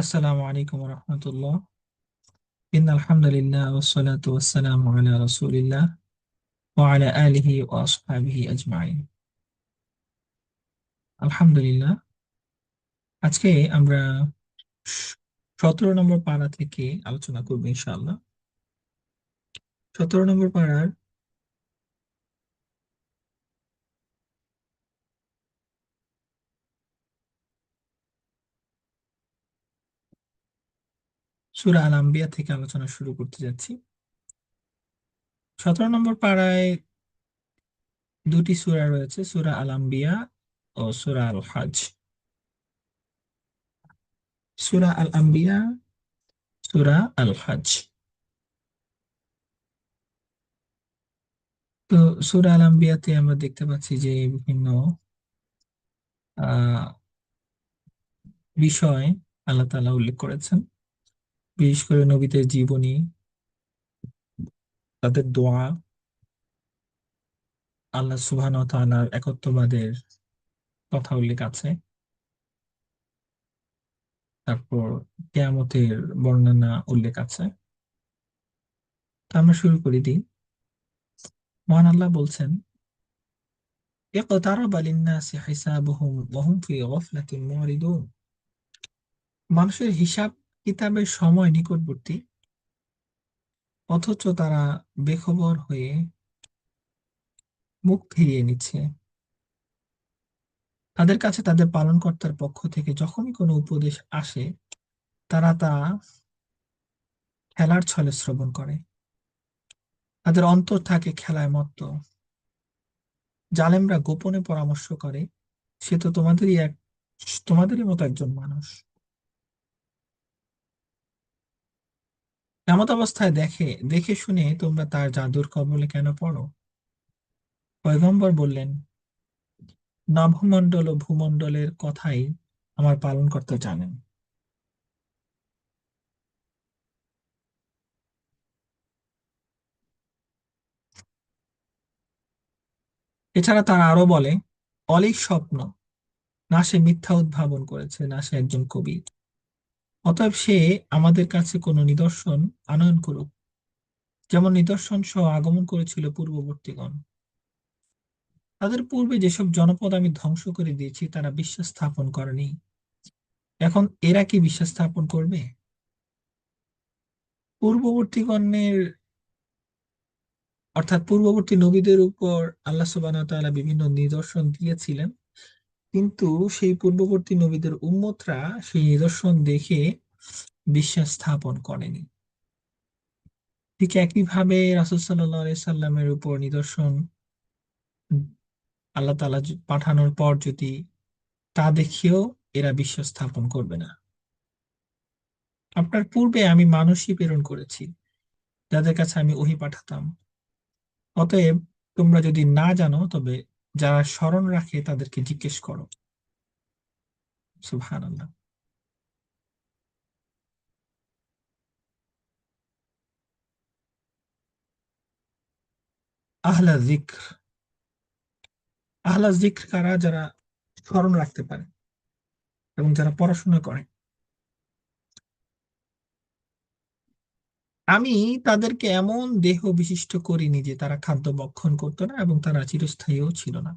আসসালামু আলাইকুম রহমতুল্লাহ। ইন আলহামদুলিল্লাহ ওয়াসসালাতু ওয়াসসালামু আলা রাসূলিল্লাহ ওয়া আলা আলিহি ওয়া আসহাবিহি আজমাইন। আলহামদুলিল্লাহ, আজকে আমরা সতেরো নম্বর পারা থেকে আলোচনা করব ইনশাআল্লাহ। সতেরো নম্বর পাড়ার সূরা আল আম্বিয়া থেকে আলোচনা শুরু করতে যাচ্ছি। সতেরো নম্বর পাড়ায় দুটি সূরা রয়েছে, সূরা আল আম্বিয়া ও সূরা আল হজ সূরা আল আম্বিয়া সূরা আল হজ তো সূরা আল আম্বিয়াতে আমরা দেখতে পাচ্ছি যে বিভিন্ন বিষয় আল্লাহ তাআলা উল্লেখ করেছেন। বিশেষ করে নবীদের জীবনী তাদের দোয়া আল্লাহ সুবহান তাআলার একত্ববাদের কথা উল্লেখ আছে তারপর কেয়ামতের বর্ণনা উল্লেখ আছে তা আমরা শুরু করি দিই মহান আল্লাহ বলছেন اقترب للناس حسابهم وهم في غفلة معرضون মানুষের হিসাব কিতাবের সময় নিকটবর্তী, অথচ তারা বেখবর হয়ে মুখ ফিরিয়ে নিচ্ছে। তাদের কাছে তাদের পালনকর্তার পক্ষ থেকে যখনই কোনো উপদেশ আসে, তারা তা খেলার ছলে শ্রবণ করে। তাদের অন্তর থাকে খেলায় মত্ত। জালেমরা গোপনে পরামর্শ করে, সে তো তোমাদেরই এক, তোমাদেরই মতো একজন মানুষ। এমত অবস্থায় দেখে দেখে শুনে তোমরা তার জাদুর কবলে কেন পড়ো? পয়গম্বর বললেন, নভমণ্ডল ও ভূমণ্ডলের কথাই আমার পালনকর্তা জানেন। এছাড়া তারা আরও বলে, অলিক স্বপ্ন, না সে মিথ্যা উদ্ভাবন করেছে, না সে একজন কবি। অতএব সে আমাদের কাছে কোনো নিদর্শন আনয়ন করুক, যেমন নিদর্শন সহ আগমন করেছিল পূর্ববর্তীগণ। তাদের পূর্বে যেসব জনপদ আমি ধ্বংস করে দিয়েছি, তারা বিশ্বাস স্থাপন করেনি। এখন এরা কি বিশ্বাস স্থাপন করবে? পূর্ববর্তীগণের, অর্থাৎ পূর্ববর্তী নবীদের উপর আল্লাহ সুবহানাহু বিভিন্ন নিদর্শন দিয়েছিলেন। কিন্তু সেই পূর্ববর্তী নবীদের উম্মতরা সেই নিদর্শন দেখে বিশ্বাস স্থাপন করেনি। ঠিক একইভাবে রাসূল আলাইহি সাল্লামের উপর নিদর্শন আল্লাহ তাআলা য- পাঠানোর পর যদি তা দেখিয়েও এরা বিশ্বাস স্থাপন করবে না। আপনার পূর্বে আমি মানুষই প্রেরণ করেছি, যাদের কাছে আমি ওহী পাঠাতাম। অতএব তোমরা যদি না জানো, তবে যারা স্মরণ রাখে তাদেরকে জিজ্ঞেস করো। সুবহানাল্লাহ। আহলা যিকর। আহলা যিকর কারা? যারা স্মরণ রাখতে পারে এবং যারা পড়াশোনা করে। আমি তাদেরকে এমন দেহ বিশিষ্ট করিনি যে তারা খাদ্য ভক্ষণ করতো না এবং তারা চিরস্থায়ীও ছিল না।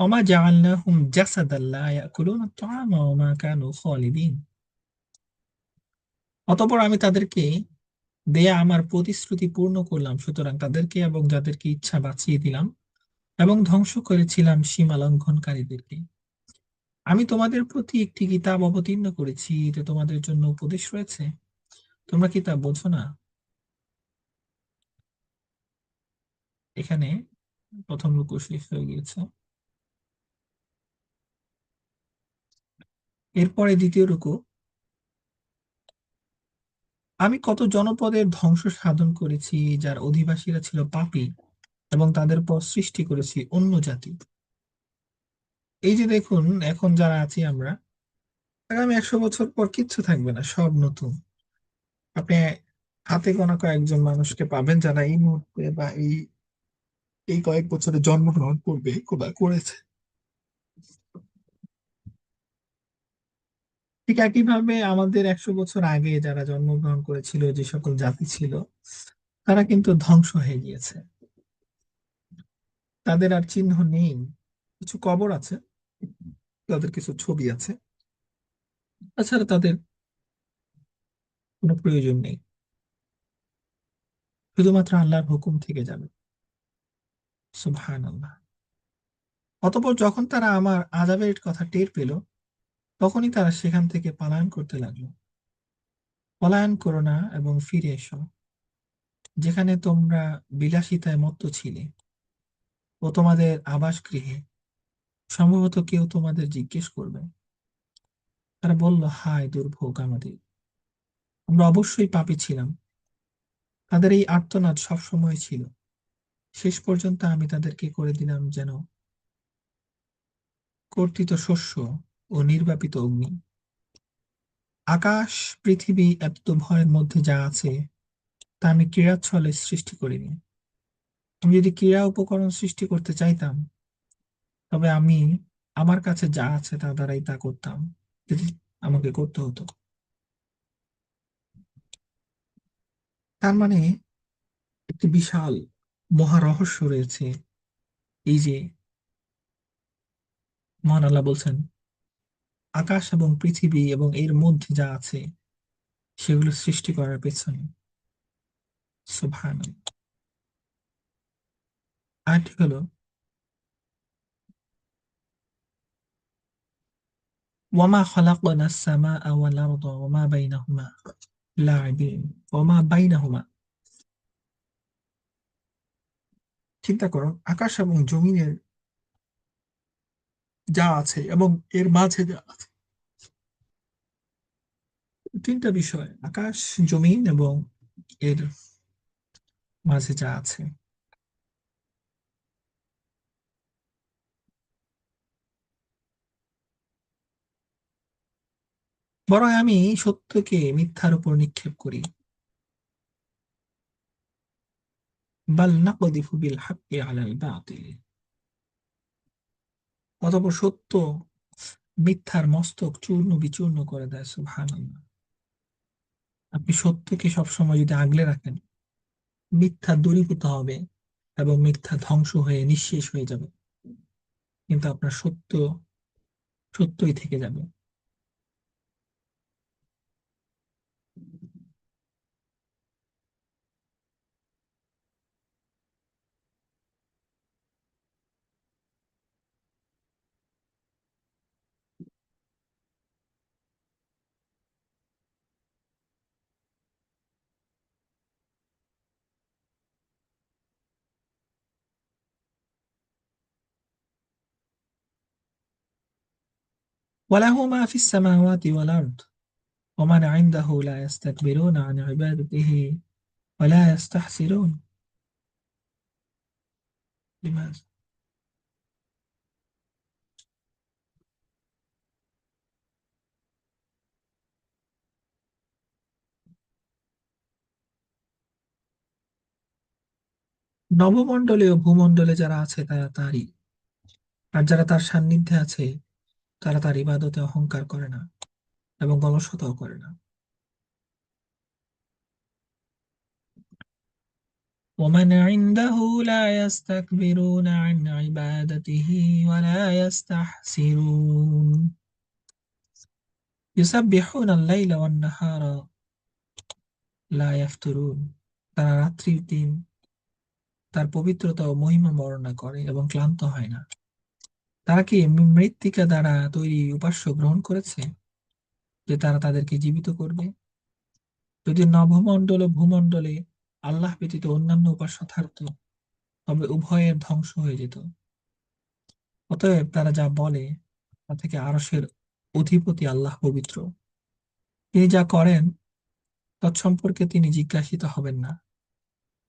ওমা জাআলনাহুম জাসাদান লা ইয়াকুলুনা কানু খালিদিন। অতঃপর আমি তাদেরকে দেয়া আমার প্রতিশ্রুতি পূর্ণ করলাম, সুতরাং তাদেরকে এবং যাদেরকে ইচ্ছা বাঁচিয়ে দিলাম এবং ধ্বংস করেছিলাম সীমা লঙ্ঘনকারীদেরকে। আমি তোমাদের প্রতি একটি কিতাব অবতীর্ণ করেছি এতে তোমাদের জন্য উপদেশ রয়েছে। তোমরা কি তা বোঝো না? এখানে প্রথম রুকু শেষ হয়ে গিয়েছে। এরপরে দ্বিতীয় রুকু আমি কত জনপদের ধ্বংস সাধন করেছি, যার অধিবাসীরা ছিল পাপী, এবং তাদের পর সৃষ্টি করেছি অন্য জাতি। এই যে দেখুন, এখন যারা আছি আমরা, আগামী একশো বছর পর কিচ্ছু থাকবে না, সব নতুন। আপনি হাতে গোনা কয়েকজন মানুষকে পাবেন যারা এই মুহূর্তে বা এই এই কয়েক বছরে জন্মগ্রহণ করবে বা করেছে। ঠিক একইভাবে আমাদের একশো বছর আগে যারা জন্মগ্রহণ করেছিল, যে সকল জাতি ছিল, তারা কিন্তু ধ্বংস হয়ে গিয়েছে। তাদের আর চিহ্ন নেই, কিছু কবর আছে। তাদের কিছু ছবি আছে। তাছাড়া তাদের কোনো প্রয়োজন নেই। শুধুমাত্র আল্লাহর হুকুম থেকে যাবে। সুবহান আল্লাহ অতঃপর যখন তারা আমার আজাবের কথা টের পেল, তখনই তারা সেখান থেকে পলায়ন করতে লাগল। পলায়ন করো না এবং ফিরে এসো। যেখানে তোমরা বিলাসিতায় মত্ত ছিলে ও তোমাদের আবাস গৃহে সম্ভবত কেউ তোমাদের জিজ্ঞেস করবে। তারা বলল, হায়, দুর্ভোগ আমাদের। আমরা অবশ্যই পাপী ছিলাম। তাদের এই আর্তনাদ সবসময় ছিল। শেষ পর্যন্ত আমি তাদেরকে করে দিলাম যেন কর্তিত শস্য ও নির্বাপিত অগ্নি। আকাশ, পৃথিবী, এত ভয়ের মধ্যে যা আছে, তা আমি ক্রীড়া ছলে সৃষ্টি করিনি। আমি যদি ক্রীড়া উপকরণ সৃষ্টি করতে চাইতাম তবে আমি আমার কাছে যা আছে তা দ্বারাই তা করতাম। আমাকে করতে হতো। তার মানে একটি বিশাল মহারহস্য রয়েছে। এই যে মহান আল্লাহ বলছেন, আকাশ এবং পৃথিবী এবং এর মধ্যে যা আছে, সেগুলো সৃষ্টি করার পেছনে। সুবহান আরেকটি হলো চিন্তা করো, আকাশ এবং জমিনের যা আছে এবং এর মাঝে যা আছে। তিনটা বিষয়, আকাশ, জমিন এবং এর মাঝে যা আছে। বরং আমি সত্যকে মিথ্যার উপর নিক্ষেপ করি। বাল নাকদিফু বিল হাক্কি আলাল বাতিল। অতঃপর সত্য মিথ্যার মস্তক চূর্ণ বিচূর্ণ করে দেয়, সুবহানাল্লাহ। আপনি সত্যকে সবসময় যদি আগলে রাখেন, মিথ্যা দূরীভূত হবে এবং মিথ্যা ধ্বংস হয়ে নিঃশেষ হয়ে যাবে। কিন্তু আপনার সত্য সত্যই থেকে যাবে। وله ما في السماوات والأرض ومن عنده لا يستكبرون عن عبادته ولا يستحسرون لماذا؟ নবমণ্ডলে ও ভূমণ্ডলে যারা আছে তারা তারই আর যারা তার সান্নিধ্যে আছে তারা তার ইবাদতে অহংকার করে না এবং অলসতাও করে না ومن عنده لا يستكبرون عن عبادته ولا يستحسرون يسبحون الليل والنهار لا يفترون তারা রাত্রি দিন তার পবিত্রতা ও মহিমা বর্ণনা করে এবং ক্লান্ত হয় না তারা কি মৃত্তিকা দ্বারা তৈরি উপাস্য গ্রহণ করেছে? যে তারা তাদেরকে জীবিত করবে? যদি নভমণ্ডল ও ভূমণ্ডলে আল্লাহ ব্যতীত অন্যান্য উপাস্য থাকতো, তবে উভয়ের ধ্বংস হয়ে যেত। অতএব তারা যা বলে, তা থেকে আরশের অধিপতি আল্লাহ পবিত্র। তিনি যা করেন, তৎসম্পর্কে তিনি জিজ্ঞাসিত হবেন না,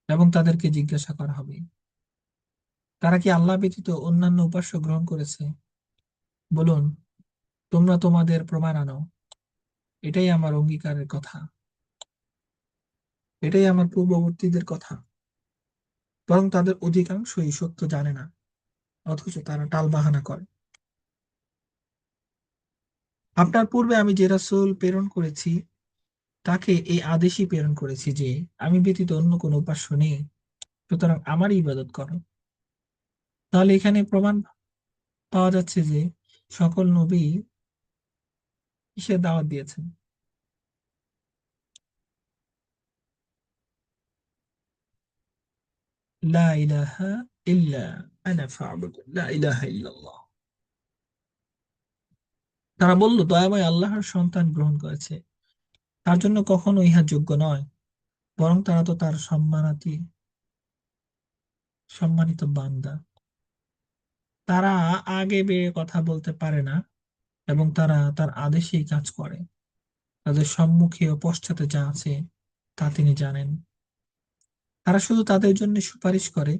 এবং তাদেরকে জিজ্ঞাসা করা হবে। তারা কি আল্লাহ ব্যতীত অন্যান্য উপাস্য গ্রহণ করেছে? বলুন, তোমরা তোমাদের প্রমাণ আনো। এটাই আমার অঙ্গীকারের কথা। এটাই আমার পূর্ববর্তীদের কথা। বরং তাদের অধিকাংশই সত্য জানে না, অথচ তারা টালবাহানা করে। আপনার পূর্বে আমি যে রাসূল প্রেরণ করেছি, তাকে এই আদেশই প্রেরণ করেছি যে, আমি ব্যতীত অন্য কোনো উপাস্য নেই, সুতরাং আমারই ইবাদত করো। তাহলে এখানে প্রমাণ পাওয়া যাচ্ছে যে সকল নবী কিসের দাওয়াত দিয়েছেন? তারা বলল, দয়াময় আল্লাহর সন্তান গ্রহণ করেছে। তার জন্য কখনো ইহা যোগ্য নয়। বরং তারা তো তার সম্মানাতি, সম্মানিত বান্দা। তারা আগে বেয়ে কথা বলতে পারে না এবং তারা তার আদেশেই কাজ করে। তাদের সম্মুখে ও পশ্চাতে যা আছে তা তিনি জানেন। তারা শুধু তাদের জন্য সুপারিশ করে,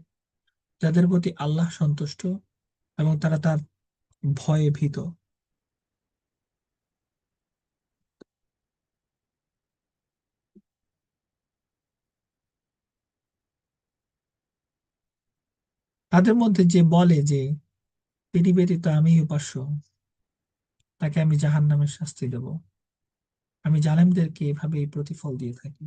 যাদের প্রতি আল্লাহ সন্তুষ্ট এবং তারা তার ভয়ে ভীত। তাদের মধ্যে যে বলে যে তিনি ব্যতীত আমি উপাস্য। তাকে আমি জাহান নামের শাস্তি দেব। আমি জালেমদেরকে এভাবেই প্রতিফল দিয়ে থাকি।